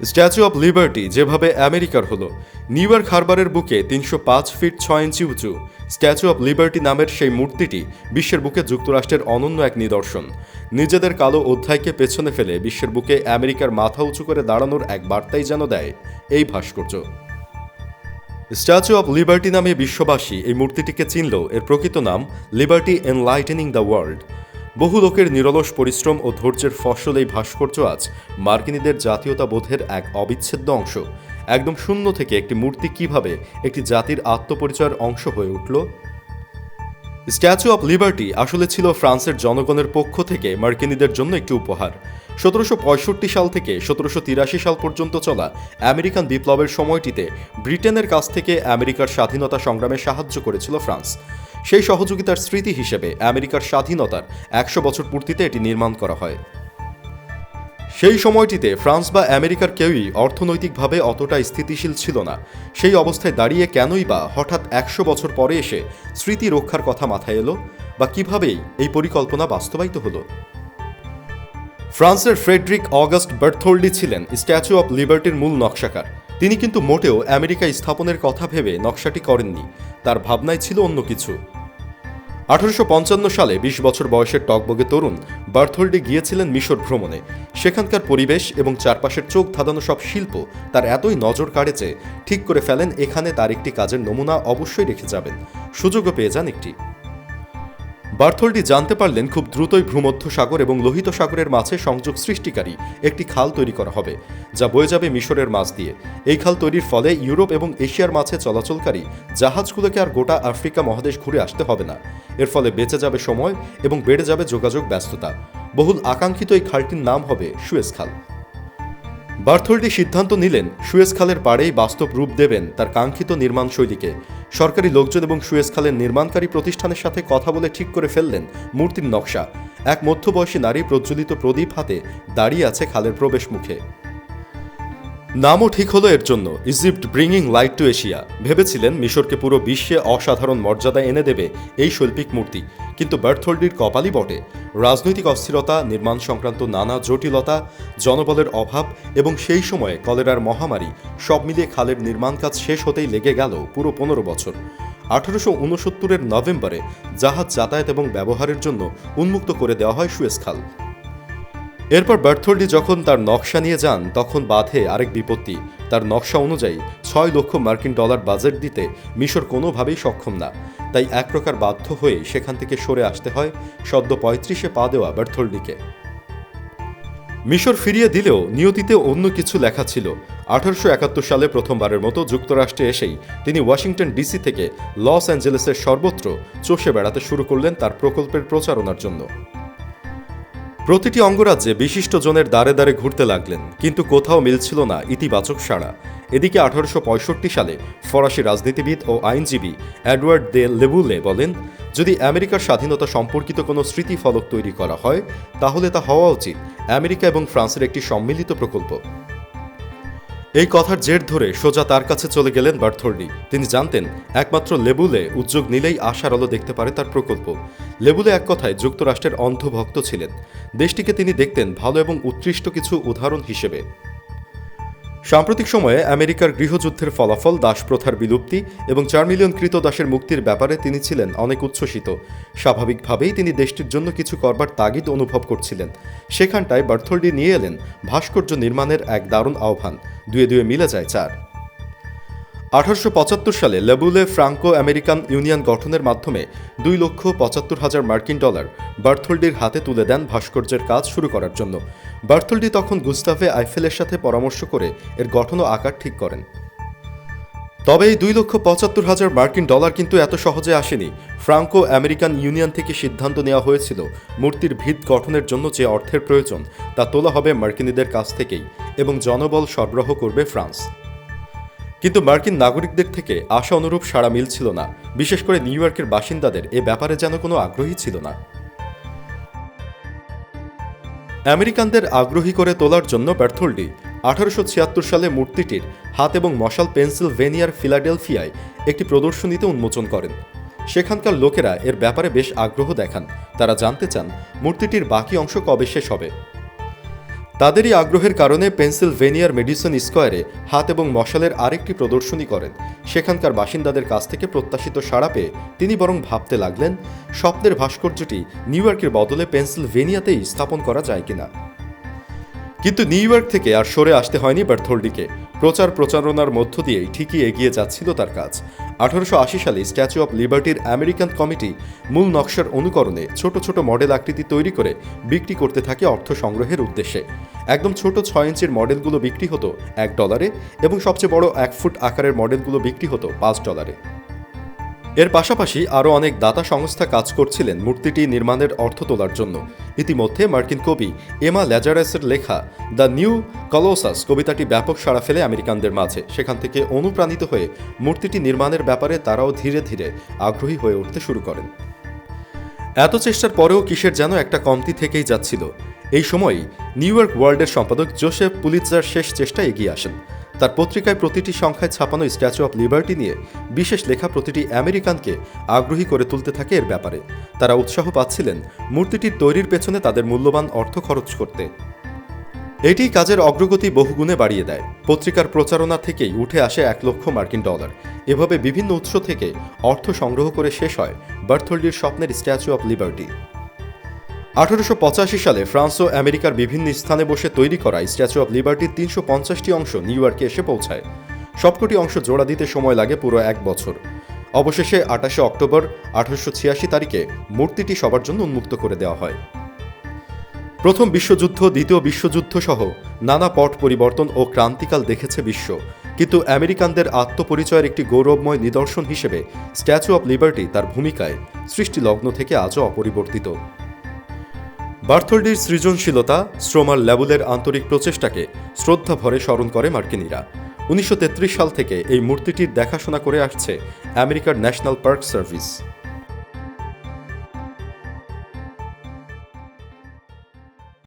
Statue of liberty যেভাবে আমেরিকার হলো নিউ ইয়র্ক হারবারের বুকে তিনশো পাঁচ ফিট ছয় ইঞ্চি উঁচু স্ট্যাচু অব লিবার্টি নামের সেই মূর্তিটি বিশ্বের বুকে যুক্তরাষ্ট্রের অনন্য এক নিদর্শন। নিজেদের কালো অধ্যায়কে পেছনে ফেলে বিশ্বের বুকে আমেরিকার মাথা উঁচু করে দাঁড়ানোর এক বার্তাই যেন দেয় এই ভাস্কর্য। স্ট্যাচু অব লিবার্টি নামে বিশ্ববাসী এই মূর্তিটিকে চিনল এর প্রকৃত নাম লিবার্টি এনলাইটেনিং দ্য ওয়ার্ল্ড বহু লোকের নিরলস পরিশ্রম ও ধৈর্যের ফসল এই ভাস্কর্য আজ মার্কিনীদের জাতীয়তাবোধের এক অবিচ্ছেদ্য অংশ। একদম শূন্য থেকে একটি মূর্তি কীভাবে একটি জাতির আত্মপরিচয়ের অংশ হয়ে উঠল স্ট্যাচু অব লিবার্টি আসলে ছিল ফ্রান্সের জনগণের পক্ষ থেকে মার্কিনীদের জন্য একটি উপহার। সতেরোশো পঁয়ষট্টি সাল থেকে সতেরোশো তিরাশি সাল পর্যন্ত চলা আমেরিকান বিপ্লবের সময়টিতে ব্রিটেনের কাছ থেকে আমেরিকার স্বাধীনতা সংগ্রামে সাহায্য করেছিল ফ্রান্স। সেই সহযোগিতার স্মৃতি হিসেবে আমেরিকার স্বাধীনতার একশো বছর পূর্তিতে এটি নির্মাণ করা হয়। সেই সময়টিতে ফ্রান্স বা আমেরিকার কেউই অর্থনৈতিকভাবে অতটা স্থিতিশীল ছিল না। সেই অবস্থায় দাঁড়িয়ে কেনই বা হঠাৎ একশো বছর পরে এসে স্মৃতি রক্ষার কথা মাথায় এলো বা কিভাবেই এই পরিকল্পনা বাস্তবায়িত হলো? ফ্রান্সের ফ্রেডরিক অগাস্ট বার্থোল্ডি ছিলেন স্ট্যাচু অব লিবার্টির মূল নকশাকার। তিনি কিন্তু মোটেও আমেরিকা স্থাপনের কথা ভেবে নকশাটি করেননি। তার ভাবনায় ছিল অন্য কিছু। আঠারোশো পঞ্চান্ন সালে বিশ বছর বয়সের টকবগে তরুণ বার্থোল্ডে গিয়েছিলেন মিশর ভ্রমণে। সেখানকার পরিবেশ এবং চারপাশের চোখ ধাঁধানো সব শিল্প তার এতই নজর কাড়েছে ঠিক করে ফেলেন এখানে তার একটি কাজের নমুনা অবশ্যই রেখে যাবেন। সুযোগও পেয়ে যান একটি। বার্থোল্ডি জানতে পারলেন খুব দ্রুতই ভূমধ্য সাগর এবং লোহিত সাগরের মাঝে সংযোগ সৃষ্টিকারী একটি খাল তৈরি করা হবে, যা বয়ে যাবে মিশরের মাছ দিয়ে। এই খাল তৈরির ফলে ইউরোপ এবং এশিয়ার মাঝে চলাচলকারী জাহাজগুলোকে আর গোটা আফ্রিকা মহাদেশ ঘুরে আসতে হবে না। এর ফলে বেঁচে যাবে সময় এবং বেড়ে যাবে যোগাযোগ ব্যস্ততা। বহুল আকাঙ্ক্ষিত এই খালটির নাম হবে সুয়েজ খাল। বার্থোল্ডি সিদ্ধান্ত নিলেন সুয়েজ খালের পাড়েই বাস্তব রূপ দেবেন তার কাঙ্ক্ষিত নির্মাণ শৈলীকে। সরকারি লোকজন এবং সুয়েজ খালের নির্মাণকারী প্রতিষ্ঠানের সাথে কথা বলে ঠিক করে ফেললেন মূর্তির নকশা। এক মধ্যবয়সী নারী প্রজ্বলিত প্রদীপ হাতে দাঁড়িয়ে আছে খালের প্রবেশ মুখে নামও ঠিক হলো এর জন্য। Egypt bringing light to Asia. ভেবেছিলেন মিশরকে পুরো বিশ্বে অসাধারণ মর্যাদা এনে দেবে এই শৈল্পিক মূর্তি। কিন্তু বার্থোল্ডির কপালই বটে। রাজনৈতিক অস্থিরতা, নির্মাণ সংক্রান্ত নানা জটিলতা, জনবলের অভাব এবং সেই সময়ে কলেরার মহামারী সব মিলিয়ে খালের নির্মাণ কাজ শেষ হতেই লেগে গেল পুরো পনেরো বছর। আঠারোশো উনসত্তরের নভেম্বরে জাহাজ যাতায়াত এবং ব্যবহারের জন্য উন্মুক্ত করে দেওয়া হয় সুয়েজ খাল। এরপর বার্থোল্ডি যখন তার নকশা নিয়ে যান, তখন বাধে আরেক বিপত্তি। তার নকশা অনুযায়ী, ছয় লক্ষ মার্কিন ডলার বাজেট দিতে মিশর কোনোভাবেই সক্ষম না। তাই এক প্রকার বাধ্য হয়ে সেখান থেকে সরে আসতে হয় সদ্য পঁয়ত্রিশে পা দেওয়া বার্থোল্ডিকে মিশর ফিরিয়ে দিলেও নিয়তিতে অন্য কিছু লেখা ছিল। আঠারোশো একাত্তর সালে প্রথমবারের মতো যুক্তরাষ্ট্রে এসেই তিনি ওয়াশিংটন ডিসি থেকে লস অ্যাঞ্জেলেসের সর্বত্র চষে বেড়াতে শুরু করলেন তার প্রকল্পের প্রচারণার জন্য। প্রতিটি অঙ্গরাজ্যে বিশিষ্ট জনের দ্বারে দ্বারে ঘুরতে লাগলেন, কিন্তু কোথাও মিলছিল না ইতিবাচক সাড়া। এদিকে আঠারোশো পঁয়ষট্টি সালে ফরাসি রাজনীতিবিদ ও আইনজীবী অ্যাডওয়ার্ড দে লেবুলে বলেন, যদি আমেরিকার স্বাধীনতা সম্পর্কিত কোনো স্মৃতিফলক তৈরি করা হয়, তাহলে তা হওয়া উচিত। আমেরিকা এবং ফ্রান্সের একটি সম্মিলিত প্রকল্প। এই কথার জের ধরে সোজা তার কাছে চলে গেলেন বার্থর্ডি। তিনি জানতেন, একমাত্র লেবুলে উদ্যোগ নিলেই আশার আলো দেখতে পারে তার প্রকল্প। লেবুলে এক কথায় যুক্তরাষ্ট্রের অন্ধভক্ত ছিলেন। দেশটিকে তিনি দেখতেন ভালো এবং উৎকৃষ্ট কিছু উদাহরণ হিসেবে। সাম্প্রতিক সময়ে আমেরিকার গৃহযুদ্ধের ফলাফল, দাসপ্রথার বিলুপ্তি এবং চার মিলিয়ন কৃত দাসের মুক্তির ব্যাপারে তিনি ছিলেন অনেক উচ্ছ্বসিত। স্বাভাবিকভাবেই তিনি দেশটির জন্য কিছু করবার তাগিদ অনুভব করছিলেন। সেখানটায় বার্থলডি নিয়ে এলেন ভাস্কর্য নির্মাণের এক দারুণ আহ্বান। দুয়ে দুয়ে মিলে যায় চার। আঠারোশো পঁচাত্তর সালে লেবুলে ফ্রাঙ্কো আমেরিকান ইউনিয়ন গঠনের মাধ্যমে দুই লক্ষ পঁচাত্তর হাজার মার্কিন ডলার বার্থোল্ডির হাতে তুলে দেন ভাস্কর্যের কাজ শুরু করার জন্য। বার্থোল্ডি তখন গুস্তাফে আইফেলের সাথে পরামর্শ করে এর গঠন ও আকার ঠিক করেন। তবে এই দুই লক্ষ পঁচাত্তর হাজার মার্কিন ডলার কিন্তু এত সহজে আসেনি। ফ্রাঙ্কো আমেরিকান ইউনিয়ন থেকে সিদ্ধান্ত নেওয়া হয়েছিল মূর্তির ভিত গঠনের জন্য যে অর্থের প্রয়োজন তা তোলা হবে মার্কিনীদের কাছ থেকেই এবং জনবল সরবরাহ করবে ফ্রান্স। কিন্তু মার্কিন নাগরিকদের থেকে আশা অনুরূপ সাড়া মিলছিল না। বিশেষ করে নিউ ইয়র্কের বাসিন্দাদের এ ব্যাপারে যেন কোনো আগ্রহী ছিল না। আমেরিকানদের আগ্রহী করে তোলার জন্য ব্যর্থল্ডি আঠারোশো ছিয়াত্তর সালে মূর্তিটির হাত এবং মশাল পেনসিলভেনিয়ার ফিলাডেলফিয়ায় একটি প্রদর্শনীতে উন্মোচন করেন। সেখানকার লোকেরা এর ব্যাপারে বেশ আগ্রহ দেখান। তারা জানতে চান, মূর্তিটির বাকি অংশ কবে শেষ হবে। তাদেরই আগ্রহের কারণে পেন্সিলভেনিয়ার মেডিসন স্কোয়ারে হাত এবং মশালের আরেকটি প্রদর্শনী করেন। সেখানকার বাসিন্দাদের কাছ থেকে প্রত্যাশিত সাড়া পেয়ে তিনি বরং ভাবতে লাগলেন, স্বপ্নের ভাস্কর্যটি নিউ ইয়র্কের বদলে পেন্সিলভেনিয়াতেই স্থাপন করা যায় কিনা। কিন্তু নিউ ইয়র্ক থেকে আর সরে আসতে হয়নি বার্থোল্ডিকে। প্রচার প্রচারণার মধ্য দিয়েই ঠিকই এগিয়ে যাচ্ছিল তার কাজ। আঠারোশো আশি সালে স্ট্যাচু অব লিবার্টির আমেরিকান কমিটি মূল নকশার অনুকরণে ছোট ছোট মডেল আকৃতি তৈরি করে বিক্রি করতে থাকে অর্থ সংগ্রহের উদ্দেশ্যে। একদম ছোট ছয় ইঞ্চির মডেলগুলো বিক্রি হতো এক ডলারে এবং সবচেয়ে বড় এক ফুট আকারের মডেলগুলো বিক্রি হতো পাঁচ ডলারে। এর পাশাপাশি আরও অনেক দাতা সংস্থা কাজ করছিলেন মূর্তিটি নির্মাণের অর্থ তোলার জন্য। ইতিমধ্যে মার্কিন কবি এমা ল্যাজারাসের লেখা দ্য নিউ কলোসাস কবিতাটি ব্যাপক সাড়া ফেলে আমেরিকানদের মাঝে। সেখান থেকে অনুপ্রাণিত হয়ে মূর্তিটি নির্মাণের ব্যাপারে তারাও ধীরে ধীরে আগ্রহী হয়ে উঠতে শুরু করেন। এত চেষ্টার পরেও কিসের যেন একটা কমতি থেকেই যাচ্ছিল। এই সময়ই নিউ ইয়র্ক ওয়ার্ল্ডের সম্পাদক জোসেফ পুলিৎজার শেষ চেষ্টা এগিয়ে আসেন। তার পত্রিকায় প্রতিটি সংখ্যায় ছাপানো স্ট্যাচু অফ লিবার্টি নিয়ে বিশেষ লেখা প্রতিটি আমেরিকানকে আগ্রহী করে তুলতে থাকে এর ব্যাপারে। তারা উৎসাহ পাচ্ছিলেন মূর্তিটির তৈরির পেছনে তাদের মূল্যবান অর্থ খরচ করতে। এটি কাজের অগ্রগতি বহুগুণে বাড়িয়ে দেয়। পত্রিকার প্রচারণা থেকেই উঠে আসে এক লক্ষ মার্কিন ডলার। এভাবে বিভিন্ন উৎস থেকে অর্থ সংগ্রহ করে শেষ হয় বার্থোল্ডির স্বপ্নের স্ট্যাচু অফ লিবার্টি আঠারোশো পঁচাশি সালে ফ্রান্স ও আমেরিকার বিভিন্ন স্থানে বসে তৈরি করা স্ট্যাচু অফ লিবার্টির তিনশো পঞ্চাশটি অংশ নিউ ইয়র্কে এসে পৌঁছায়। সবকটি অংশ জোড়া দিতে সময় লাগে পুরো এক বছর। অবশেষে আঠাশে অক্টোবর আঠারোশো ছিয়াশি তারিখে মূর্তিটি সবার জন্য উন্মুক্ত করে দেওয়া হয়। প্রথম বিশ্বযুদ্ধ, দ্বিতীয় বিশ্বযুদ্ধ সহ নানা পট পরিবর্তন ও ক্রান্তিকাল দেখেছে বিশ্ব। কিন্তু আমেরিকানদের আত্মপরিচয়ের একটি গৌরবময় নিদর্শন হিসেবে স্ট্যাচু অব লিবার্টি তার ভূমিকায় সৃষ্টিলগ্ন থেকে আজও অপরিবর্তিত। বার্থোল্ডির সৃজনশীলতা শ্রমার ল্যাবুলের আন্তরিক প্রচেষ্টাকে শ্রদ্ধা ভরে স্মরণ করে মার্কিনীরা। উনিশশো সাল থেকে এই মূর্তিটির দেখাশোনা করে আসছে আমেরিকার ন্যাশনাল পার্ক সার্ভিস।